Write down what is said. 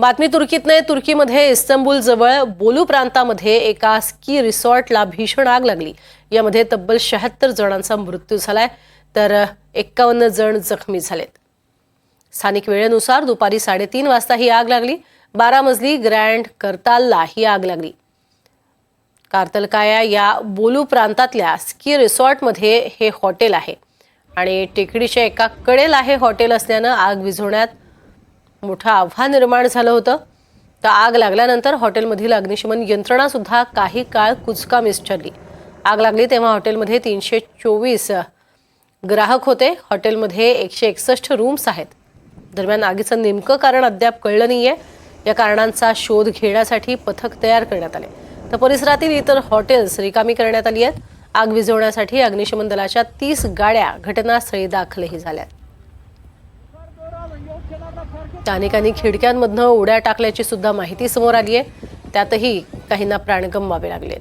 बातमी तुर्कीतने तुर्कीमध्ये इस्तंबूल जवळ बोलू प्रांतामध्ये एका स्की रिसॉर्टला भीषण आग लागली. यामध्ये तब्बल शहात्तर जणांचा मृत्यू झालाय तर एक्कावन्न जण जखमी झालेत. स्थानिक वेळेनुसार दुपारी साडेतीन वाजता ही आग लागली. बारा मजली ग्रँड करतालला ही आग लागली. कार्तलकाया या बोलू प्रांतातल्या स्की रिसॉर्टमध्ये हे हॉटेल आहे आणि टेकडीच्या एका कडेला हे हॉटेल असल्यानं आग विझवण्यात मोठं आव्हान निर्माण झालं होतं. तर आग लागल्यानंतर हॉटेलमधील अग्निशमन यंत्रणासुद्धा काही काळ कुचकामीस ठरली आग लागली तेव्हा हॉटेलमध्ये तीनशे चोवीस ग्राहक होते. हॉटेलमध्ये एकशे एकसष्ट रूम्स आहेत. दरम्यान आगीचं नेमकं कारण अद्याप कळलं नाही आहे या कारणांचा शोध घेण्यासाठी पथक तयार करण्यात आले. तर परिसरातील इतर हॉटेल्स रिकामी करण्यात आली आहेत. आग विझवण्यासाठी अग्निशमन दलाच्या तीस गाड्या घटनास्थळी दाखलही झाल्यात. अनेकांनी खिडक्यांमधनं उड्या टाकल्याची सुद्धा माहिती समोर आली आहे त्यातही काहींना प्राण गमवावे लागलेत.